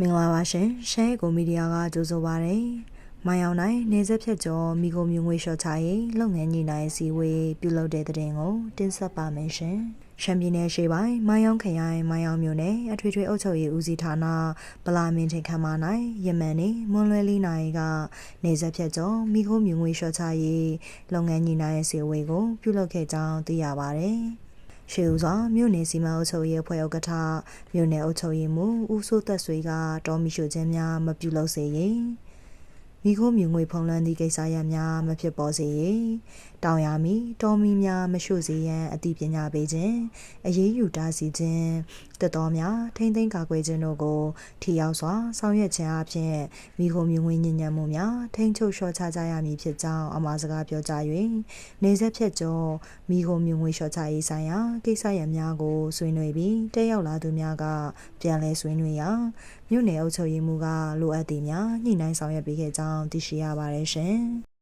မင်္ဂလာပါရှင်ရှမ်းကိုမီဒီယာကကြိုဆိုပါရယ်။မိုင်အောင်နိုင်နေဆက်ဖြတ်ကျော်မိကိုမျိုးငွေလျှော့ချရေးလုပ်ငန်းညီနိုင်စီဝေးပြုလုပ်တဲ့တဲ့တင်ကိုတင်ဆက်ပါမယ်ရှင်။ရှမ်းပြည်နယ်ရှေ့ပိုင်းမိုင်အောင်ခရိုင်မိုင်အောင်မြို့နယ်အထွေထွေအုပ်ချုပ်ရေးဦးစီးဌာနဗလာမင်းထိန်ခမ်းမ၌ယမန်နေမွန်လွယ်လီနိုင်ကနေဆက်ဖြတ်ကျော်မိကိုမျိုးငွေလျှော့ချရေးလုပ်ငန်းညီနိုင်စီဝေးကိုပြုလုပ်ခဲ့ကြောင်းသိရပါရယ်။ ရှေးဦးစွာမြို့နယ်စီမံအုပ်ချုပ်ရေးအဖွဲ့ဥက္ကဋ္ဌမြို့နယ်အုပ်ချုပ်ရေးမှူးဦးစိုးသက်ဆွေကတော်မီရှိုခြင်းများမပြုလုပ်စေရေးမိခိုးမြငွေဖုံးလွှမ်းသည့်ကိစ္စရပ်များမဖြစ်ပေါ်စေရေးတောင်ယာမီတော်မီများမရှို့စေရန်အသိပညာပေးခြင်းအရေးယူတားဆီးခြင်းတက်တော်များထိမ့်သိမ်းကာကွယ်ခြင်းတို့ကိုထိရောက်စွာဆောင်ရွက်ခြင်းအပြင်မိခိုးမြငွေညဉ့်ညံ့မှုများထိမ့်ချုပ်လျှော့ချကြရမည်ဖြစ်ကြောင်းအမှားစကားပြောကြား၍နေဆက်ဖြတ်ကျော်မိခိုးမြငွေလျှော့ချရေးဆိုင်ရာကိစ္စရပ်များကိုဆွေးနွေးပြီးတက်ရောက်လာသူများကပြန်လည်ဆွေးနွေးရာမြို့နယ်အုပ်ချုပ်ရေးမှူးကလိုအပ်သည်များညှိနှိုင်းဆောင်ရွက်ပေးခဲ့ကြောင်းသိရှိရပါတယ်ရှင်